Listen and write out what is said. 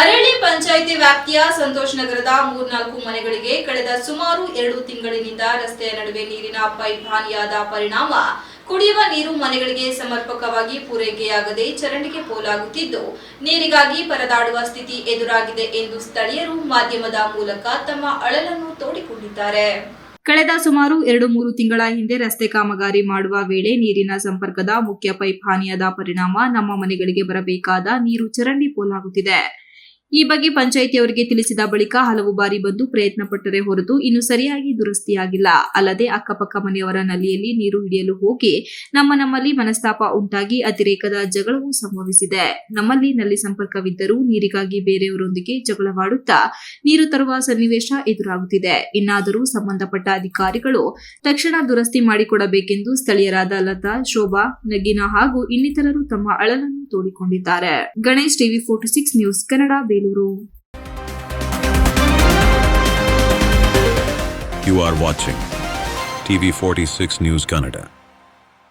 ಅರಳಿ ಪಂಚಾಯಿತಿ ವ್ಯಾಪ್ತಿಯ ಸಂತೋಷ್ ನಗರದ ಮೂರ್ನಾಲ್ಕು ಮನೆಗಳಿಗೆ ಕಳೆದ ಸುಮಾರು ಎರಡು ತಿಂಗಳಿನಿಂದ ರಸ್ತೆಯ ನಡುವೆ ನೀರಿನ ಪೈಪ್ ಹಾನಿಯಾದ ಪರಿಣಾಮ, ಕುಡಿಯುವ ನೀರು ಮನೆಗಳಿಗೆ ಸಮರ್ಪಕವಾಗಿ ಪೂರೈಕೆಯಾಗದೆ ಚರಂಡಿಗೆ ಪೋಲಾಗುತ್ತಿದ್ದು, ನೀರಿಗಾಗಿ ಪರದಾಡುವ ಸ್ಥಿತಿ ಎದುರಾಗಿದೆ ಎಂದು ಸ್ಥಳೀಯರು ಮಾಧ್ಯಮದ ಮೂಲಕ ತಮ್ಮ ಅಳಲನ್ನು ತೋಡಿಕೊಂಡಿದ್ದಾರೆ. ಕಳೆದ ಸುಮಾರು ಎರಡು ಮೂರು ತಿಂಗಳ ಹಿಂದೆ ರಸ್ತೆ ಕಾಮಗಾರಿ ಮಾಡುವ ವೇಳೆ ನೀರಿನ ಸಂಪರ್ಕದ ಮುಖ್ಯ ಪೈಪ್ ಹಾನಿಯಾದ ಪರಿಣಾಮ ನಮ್ಮ ಮನೆಗಳಿಗೆ ಬರಬೇಕಾದ ನೀರು ಚರಂಡಿ ಪೋಲಾಗುತ್ತಿದೆ. ಈ ಬಗ್ಗೆ ಪಂಚಾಯಿತಿಯವರಿಗೆ ತಿಳಿಸಿದ ಬಳಿಕ ಹಲವು ಬಾರಿ ಬಂದು ಪ್ರಯತ್ನ ಪಟ್ಟರೆ ಹೊರತು ಇನ್ನು ಸರಿಯಾಗಿ ದುರಸ್ತಿಯಾಗಿಲ್ಲ. ಅಲ್ಲದೆ ಅಕ್ಕಪಕ್ಕ ಮನೆಯವರ ನಲಿಯಲ್ಲಿ ನೀರು ಹಿಡಿಯಲು ಹೋಗಿ ನಮ್ಮ ನಮ್ಮಲ್ಲಿ ಮನಸ್ತಾಪ ಉಂಟಾಗಿ ಅತಿರೇಕದ ಜಗಳವೂ ಸಂಭವಿಸಿದೆ. ನಮ್ಮಲ್ಲಿ ನಲ್ಲಿ ಸಂಪರ್ಕವಿದ್ದರೂ ನೀರಿಗಾಗಿ ಬೇರೆಯವರೊಂದಿಗೆ ಜಗಳವಾಡುತ್ತಾ ನೀರು ತರುವ ಸನ್ನಿವೇಶ ಎದುರಾಗುತ್ತಿದೆ. ಇನ್ನಾದರೂ ಸಂಬಂಧಪಟ್ಟ ಅಧಿಕಾರಿಗಳು ತಕ್ಷಣ ದುರಸ್ತಿ ಮಾಡಿಕೊಡಬೇಕೆಂದು ಸ್ಥಳೀಯರಾದ ಲತಾ, ಶೋಭಾ, ನಗೀನಾ ಹಾಗೂ ಇನ್ನಿತರರು ತಮ್ಮ ಅಳಲನ್ನು ತೋಡಿಕೊಂಡಿದ್ದಾರೆ Ganesh TV forty six news, Kannada, Belur you You are watching TV46 news Kannada.